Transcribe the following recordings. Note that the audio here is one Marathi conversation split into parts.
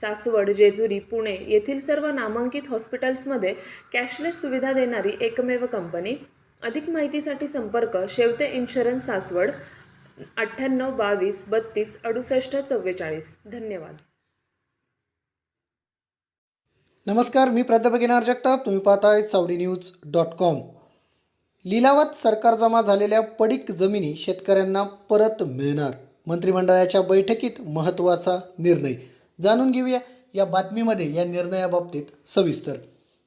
सासवड जेजुरी पुणे येथील सर्व नामांकित हॉस्पिटल्समध्ये कॅशलेस सुविधा देणारी एकमेव कंपनी. अधिक माहितीसाठी संपर्क शेवते इन्शुरन्स सासवड अठ्ठ्याण्णव बावीस बत्तीस अडुसष्ट चव्वेचाळीस. धन्यवाद. नमस्कार मी प्राध्यापक येणार जगताप. तुम्ही पाहताय चावडी न्यूज डॉट कॉम. लिलावात सरकार जमा झालेल्या पडीक जमिनी शेतकऱ्यांना परत मिळणार. मंत्रिमंडळाच्या बैठकीत महत्त्वाचा निर्णय. जाणून घेऊया या बातमीमध्ये या निर्णयाबाबतीत सविस्तर.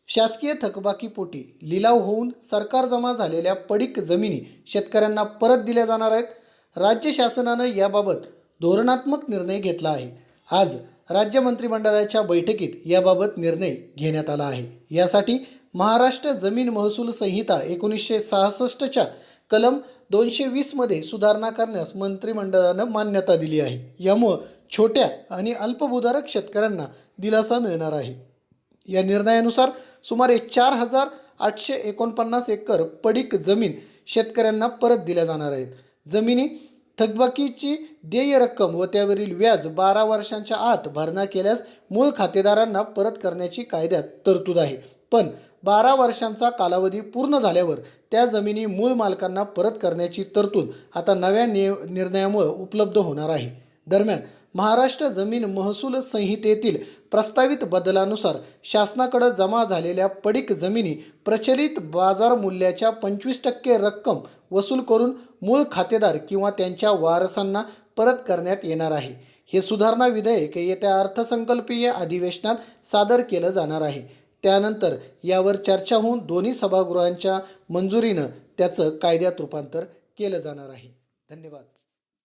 शासकीय थकबाकीपोटी लिलाव होऊन सरकार जमा झालेल्या पडीक जमिनी शेतकऱ्यांना परत दिल्या जाणार आहेत. राज्य शासनानं याबाबत धोरणात्मक निर्णय घेतला आहे. आज राज्य मंत्रिमंडळाच्या बैठकीत याबाबत निर्णय घेण्यात आला आहे. यासाठी महाराष्ट्र जमीन महसूल संहिता एकोणीसशे सहासष्टच्या कलम दोनशे वीसमध्ये सुधारणा करण्यास मंत्रिमंडळानं मान्यता दिली आहे. यामुळं छोट्या आणि अल्पभूधारक शेतकऱ्यांना दिलासा मिळणार आहे. या निर्णयानुसार सुमारे चार हजार आठशे एकोणपन्नास एकर पडीक जमीन शेतकऱ्यांना परत दिल्या जाणार आहेत. जमिनी थकबाकीची देय रक्कम व त्यावरील व्याज बारा वर्षांच्या आत भरणा केल्यास मूळ खातेदारांना परत करण्याची कायद्यात तरतूद आहे. पण बारा वर्षांचा कालावधी पूर्ण झाल्यावर त्या जमिनी मूळ मालकांना परत करण्याची तरतूद आता नव्या नि निर्णयामुळे उपलब्ध होणार आहे. दरम्यान महाराष्ट्र जमीन महसूल संहितेतील प्रस्तावित बदलानुसार शासनाकडे जमा झालेल्या पडीक जमिनी प्रचलित बाजार मूल्याच्या पंचवीस टक्के रक्कम वसूल करून मूळ खातेदार किंवा त्यांच्या वारसांना परत करण्यात येणार आहे. हे सुधारणा विधेयक येत्या अर्थसंकल्पीय अधिवेशनात सादर केलं जाणार आहे. त्यानंतर यावर चर्चा होऊन दोन्ही सभागृहांच्या मंजुरीनं त्याचं कायद्यात रूपांतर केलं जाणार आहे. धन्यवाद.